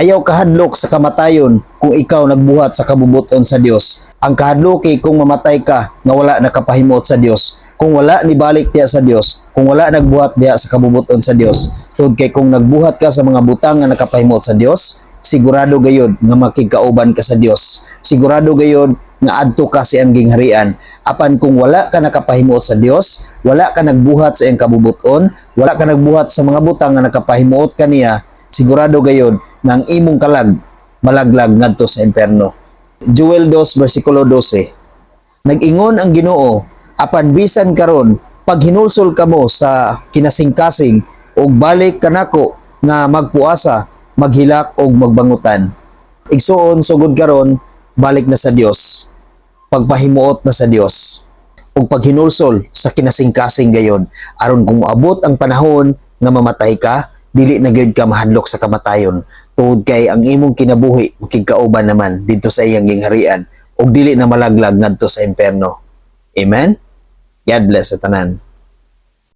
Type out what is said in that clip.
Ayaw kahadlok sa kamatayon kung ikaw nagbuhat sa kabubuton sa Dios. Ang kahadloki kung mamatay ka nga wala nakapahimot sa Dios. Kung wala nibalik diya sa Dios, kung wala nagbuhat diya sa kabubuton sa Dios. Tungod kay kung nagbuhat ka sa mga butang nga nakapahimot sa Dios, sigurado gayod nga makigkauban ka sa Dios. Sigurado gayod nga adto ka sa iyang gingharian. Apan kung wala ka nakapahimot sa Dios, wala ka nagbuhat sa iyang kabubuton, wala ka nagbuhat sa mga butang nga nakapahimot kaniya, sigurado gayod ang imong kalag malaglag ngadto sa imperno. Joel 2 versikulo 12. Nag-ingon ang Ginoo, apan bisan karon pag hinulsol kamo sa kinasingkasing ug balik kanako nga magpuasa, maghilak ug magbangutan. Igsuon sugod karon balik na sa Dios. Pagpahimuot na sa Dios ug paghinulsol sa kinasingkasing gayon aron kung moabot ang panahon nga mamatay ka dili na gyud ka mahadlok sa kamatayon. Tungod kay ang imong kinabuhi makigkauban naman dito sa iyang gingharian ug dili na malaglag ngadto sa imperno. Amen? God bless sa tanan